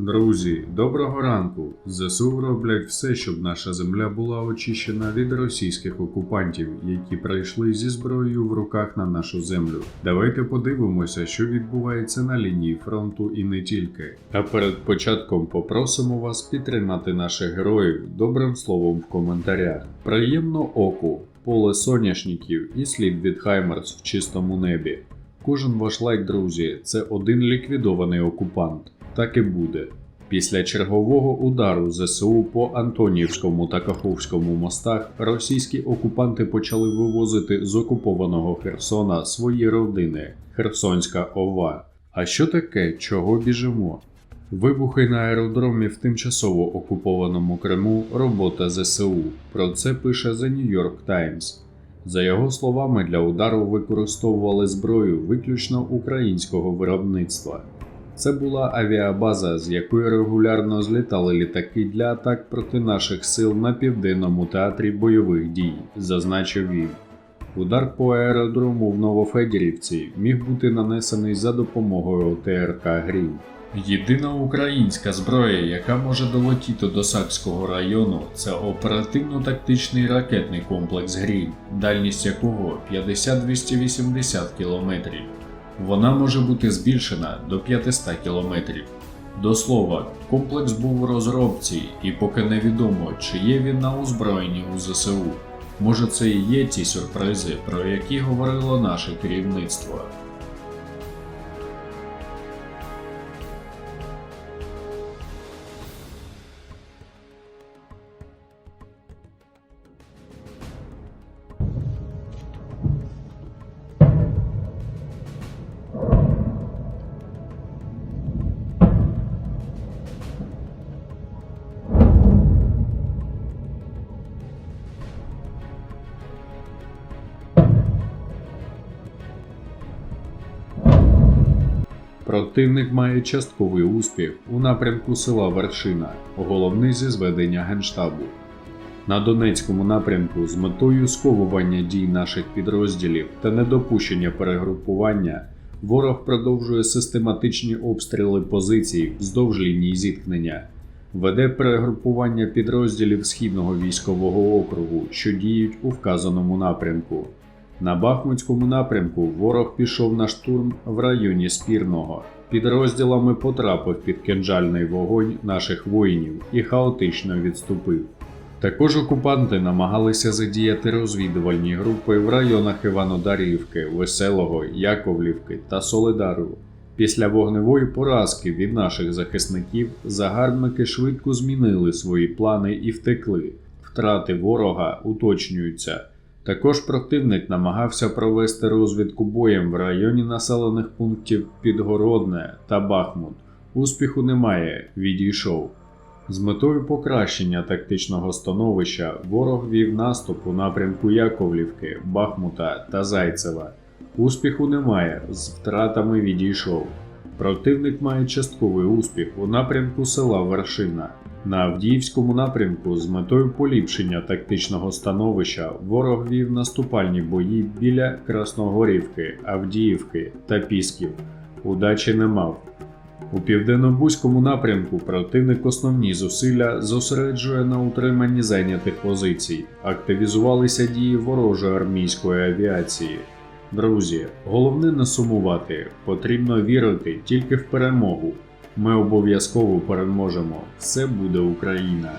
Друзі, доброго ранку! ЗСУ роблять все, щоб наша земля була очищена від російських окупантів, які прийшли зі зброєю в руках на нашу землю. Давайте подивимося, що відбувається на лінії фронту і не тільки. А перед початком попросимо вас підтримати наших героїв добрим словом в коментарях. Приємно оку, поле соняшників і слід від Хаймерс в чистому небі. Кожен ваш лайк, друзі, це один ліквідований окупант. Так і буде. Після чергового удару ЗСУ по Антонівському та Каховському мостах російські окупанти почали вивозити з окупованого Херсона свої родини Херсонська ова. А що таке, чого біжимо? Вибухи на аеродромі в тимчасово окупованому Криму робота ЗСУ. Про це пише The New York Times. За його словами, для удару використовували зброю виключно українського виробництва. Це була авіабаза, з якої регулярно злітали літаки для атак проти наших сил на південному театрі бойових дій, зазначив він. Удар по аеродрому в Новофедірівці міг бути нанесений за допомогою ОТРК Грім. Єдина українська зброя, яка може долетіти до Сакського району, це оперативно-тактичний ракетний комплекс Грім, дальність якого 50-280 км. Вона може бути збільшена до 500 км. До слова, комплекс був у розробці, і поки невідомо, чи є він на озброєнні у ЗСУ. Може, це і є ті сюрпризи, про які говорило наше керівництво. Противник має частковий успіх у напрямку села Вершина, головний зі зведення Генштабу. На Донецькому напрямку з метою сковування дій наших підрозділів та недопущення перегрупування ворог продовжує систематичні обстріли позицій вздовж лінії зіткнення, веде перегрупування підрозділів Східного військового округу, що діють у вказаному напрямку. На Бахмутському напрямку ворог пішов на штурм в районі Спірного. Підрозділами потрапив під кинджальний вогонь наших воїнів і хаотично відступив. Також окупанти намагалися задіяти розвідувальні групи в районах Іванодарівки, Веселого, Яковлівки та Солидару. Після вогневої поразки від наших захисників загарбники швидко змінили свої плани і втекли. Втрати ворога уточнюються. Також противник намагався провести розвідку боєм в районі населених пунктів Підгородне та Бахмут. Успіху немає, відійшов. З метою покращення тактичного становища ворог вів наступ у напрямку Яковлівки, Бахмута та Зайцева. Успіху немає, з втратами відійшов. Противник має частковий успіх у напрямку села Вершина. На Авдіївському напрямку з метою поліпшення тактичного становища ворог вів наступальні бої біля Красногорівки, Авдіївки та Пісків. Удачі не мав. У південно-бузькому напрямку противник основні зусилля зосереджує на утриманні зайнятих позицій, активізувалися дії ворожої армійської авіації. Друзі, головне не сумувати, потрібно вірити тільки в перемогу. Ми обов'язково переможемо. Все буде Україна!